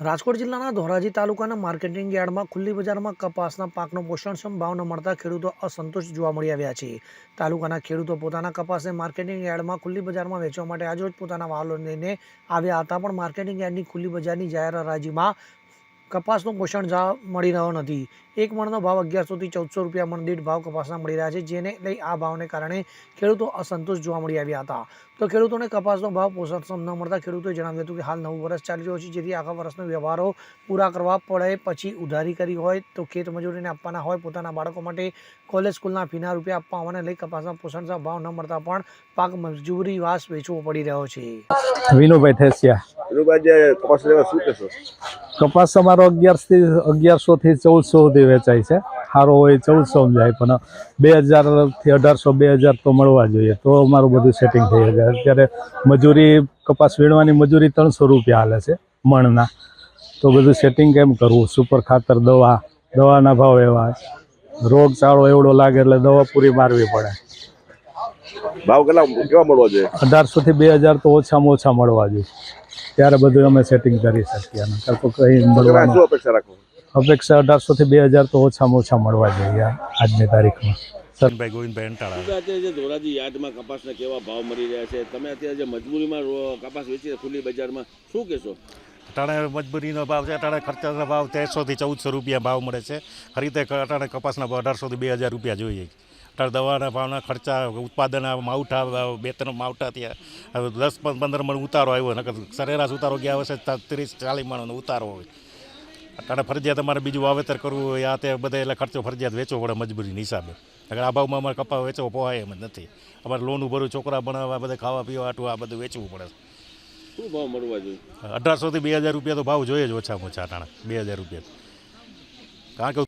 રાજકોટ જિલ્લાના ધોરાજી તાલુકાના માર્કેટિંગ યાર્ડમાં ખુલ્લી બજારમાં કપાસના પાકનો પોષણક્ષમ ભાવ ન મળતા ખેડૂતો અસંતોષ જોવા મળી આવ્યા છે. તાલુકાના ખેડૂતો પોતાના કપાસને માર્કેટિંગ યાર્ડમાં ખુલ્લી બજારમાં વેચવા માટે આજરોજ પોતાના વાહનો લઈને આવ્યા હતા, પણ માર્કેટિંગ યાર્ડની ખુલ્લી બજારની જાહેર હરાજીમાં કપાસનું પોષણ જા મળી રહ્યો નથી. એક મણનો ભાવ અગિયારસોથી ચૌદસો રૂપિયા મણ દીઠ ભાવ કપાસના મળી રહ્યા છે જેને લઈ આ ભાવને કારણે ખેડૂતો અસંતોષ જોવા મળી આવ્યા હતા. તો ખેડૂતોને કપાસનો ભાવ પોષણક્ષમ ન મળતા ખેડૂતોએ જણાવ્યું હતું કે હાલ નવું વર્ષ ચાલી રહ્યું છે જેથી આખા વર્ષનો વ્યવહારો પૂરા કરવા પડે પછી ઉધારી કરી હોય તો ખેત મજૂરીને આપવાના હોય પોતાના બાળકો માટે કોલેજ સ્કૂલના ફીના રૂપિયા આપવા હોવાને લઈ કપાસના પોષણક્ષમ ભાવ ન મળતા પણ પાક મજૂરી વાસ વેચવો પડી રહ્યો છે. વિનુભાઈ થેસિયા. વિનુભાઈ જે કપાસ લેવા શું કહેશો? કપાસ અમારો અગિયારથી અગિયારસોથી ચૌદસો સુધી વેચાય છે. સારો હોય ચૌદસો જાય પણ બે હજારથી અઢારસો બે હજાર તો મળવા જોઈએ. તો અમારું બધું સેટિંગ થઈ જાય અત્યારે મજૂરી કપાસ વીણવાની મજૂરી ત્રણસો રૂપિયા હાલે છે મણના. તો બધું સેટિંગ કેમ કરવું? સુપર ખાતર દવા દવાના ભાવ એવા. રોગચાળો એવડો લાગે એટલે દવા પૂરી મારવી પડે. ભાવ કેટલા કેવા મળવા જોઈએ? અઢારસો થી બે હજાર તો ઓછામાં ઓછા મળવા જોઈએ. ત્યારે બધું અમે સેટિંગ કરી શકીએ અને તો કંઈ મળવાનું અપેક્ષા રાખો? અપેક્ષા અઢારસો થી બે હજાર તો ઓછામાં ઓછા મળવા જોઈએ આજની તારીખમાં. સરભાઈ ગોવિંદભાઈ અંટાળા. અત્યારે જે ધોરાજી યાર્ડમાં કપાસના કેવા ભાવ મળી રહ્યા છે? તમે અત્યારે જે મજબૂરીમાં કપાસ વેચી ખુલ્લી બજારમાં શું કહેશો? અટાણે મજબૂરીનો ભાવ છે અટાણે ખર્ચાનો ભાવ તેરસોથી ચૌદસો રૂપિયા ભાવ મળે છે. ખરીદે અટાણે કપાસના ભાવ અઢારસોથી બે હજાર રૂપિયા જોઈએ. અટાણે દવાના ભાવના ખર્ચા ઉત્પાદન માવઠા બે ત્રણ માવઠા થયા. હવે દસ પંદર મણ ઉતારો આવ્યો નકર સરેરાશ ઉતારો ગયા વર્ષે ત્રીસ ચાલીસ મણનો ઉતારો હોય. અને ફરજિયાત અમારે બીજું વાવેતર કરવું હોય આ તે બધે એટલે ખર્ચો ફરજિયાત વેચવો પડે મજબૂરીની હિસાબે. નકર આ ભાવમાં અમારે કપા વેચવો પોહાય એમ નથી. અમારે લોન ઉભરું છોકરા ભણાવવા બધા ખાવા પીવા આટું આ બધું વેચવું પડે. શું ભાવ મળવા જોઈએ? અઢારસોથી બે હજાર રૂપિયા તો ભાવ જોઈએ જ ઓછામાં ઓછા અટાણા બે હજાર રૂપિયા. કારણ કે